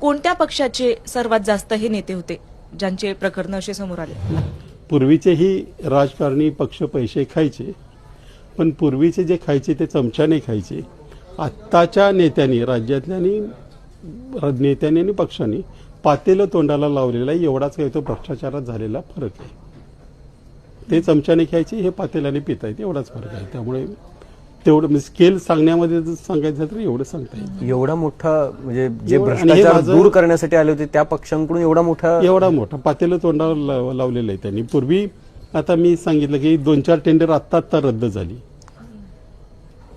कोणत्या पक्षाचे सर्वात जास्त हे नेते होते ज्यांचे प्रकरण असे समोर आले? पूर्वीचेही राजकारणी पक्ष पैसे खायचे पण पूर्वीचे जे खायचे ते चमच्याने खायचे. आत्ताच्या नेत्यांनी राज्यातल्या आणि नेत्यांनी आणि पक्षांनी पातेलं तोंडाला लावलेला आहे एवढाच काही तो भ्रष्टाचारात झालेला फरक आहे. ते चमच्याने खायचे हे पातेल्याने पितायत एवढाच फरक आहे. त्यामुळे तेवढं म्हणजे स्केल सांगण्यामध्ये जर सांगायचं तर एवढं सांगता येईल एवढा मोठा म्हणजे जे एवढं- आणि हे भ्रष्टाचार माझं- दूर करण्यासाठी आले होते त्या पक्षांकडून एवढा मोठा एवढा मोठा. पातेलं तोंडावर लाव- लावलेलं आहे त्यांनी. पूर्वी आता मी सांगितलं की दोन चार टेंडर आत्ता आत्ता रद्द झाली.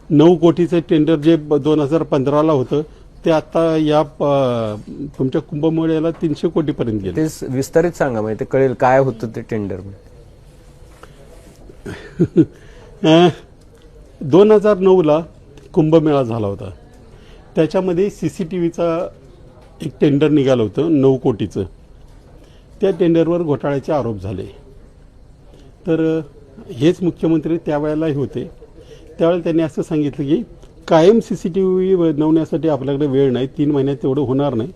नऊ कोटीचं टेंडर जे दोन हजार पंधराला होतं ते आता या प- तुमच्या कुंभमेळ्याला तीनशे कोटीपर्यंत गेले. ते स- विस्तारित सांगा म्हणजे ते कळेल काय होतं ते टेंडर दोन हजार नऊला कुंभमेळा झाला होता. त्याच्यामध्ये सी सी टी व्हीचा एक टेंडर निघालं होतं नऊ कोटीचं. त्या टेंडरवर घोटाळ्याचे आरोप झाले. तर हेच मुख्यमंत्री त्यावेळेलाही होते. त्यावेळेला त्यांनी असं सांगितलं की कायम सी सी टी व्ही बनवण्यासाठी आपल्याकडे वेळ नाही तीन महिन्यात तेवढं होणार नाही.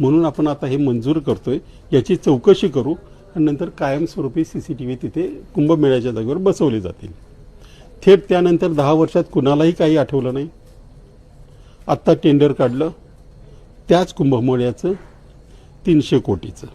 म्हणून आपण आता हे मंजूर करतो आहे याची चौकशी करू आणि नंतर कायमस्वरूपी सी सी टी व्ही तिथे कुंभमेळ्याच्या जागेवर बसवले जातील. थेट त्यानंतर दहा वर्षात कुणालाही काही आठवलं नाही. आत्ता टेंडर काढलं. त्याच कुंभमेळ्याचं तीनशे कोटीचं.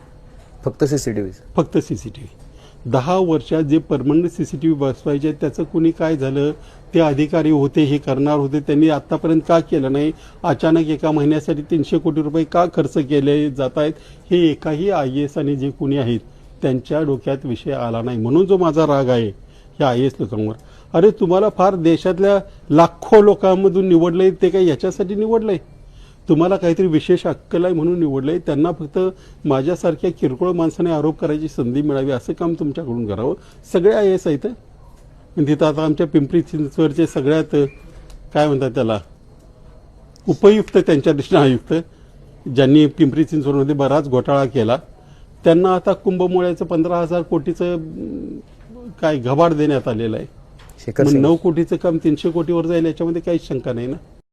फक्त सीसीटीव्ही फक्त सीसीटीव्ही दहा वर्षात जे परमनंट सीसीटीव्ही बसवायचे त्याचं कुणी काय झालं? ते अधिकारी होते हे करणार होते त्यांनी आतापर्यंत का केलं नाही? अचानक एका महिन्यासाठी तीनशे कोटी रुपये का खर्च केले जात आहेत? हे एकाही आय एस आणि जे कुणी आहेत त्यांच्या डोक्यात विषय आला नाही. म्हणून जो माझा राग आहे या आय एस लोकांवर. अरे तुम्हाला फार देशातल्या लाखो लोकांमधून निवडलंय ते काही याच्यासाठी निवडलंय? तुम्हाला काहीतरी विशेष अक्कल आहे म्हणून निवडलंय त्यांना फक्त माझ्यासारख्या किरकोळ माणसाने आरोप करायची संधी मिळावी असं काम तुमच्याकडून करावं. सगळे आय एस आहेत तिथं आता आमच्या पिंपरी चिंचवडचे सगळ्यात काय म्हणतात त्याला उपयुक्त त्यांच्या दृष्टीने आयुक्त ज्यांनी पिंपरी चिंचवडमध्ये बराच घोटाळा केला त्यांना आता कुंभमोळ्याचं पंधरा हजार कोटीचं काय घबाड देण्यात आलेलं आहे. शेखर मग सिंग नऊ कोटीचं काम तीनशे कोटीवर जाईल याच्यामध्ये काहीच शंका नाही ना?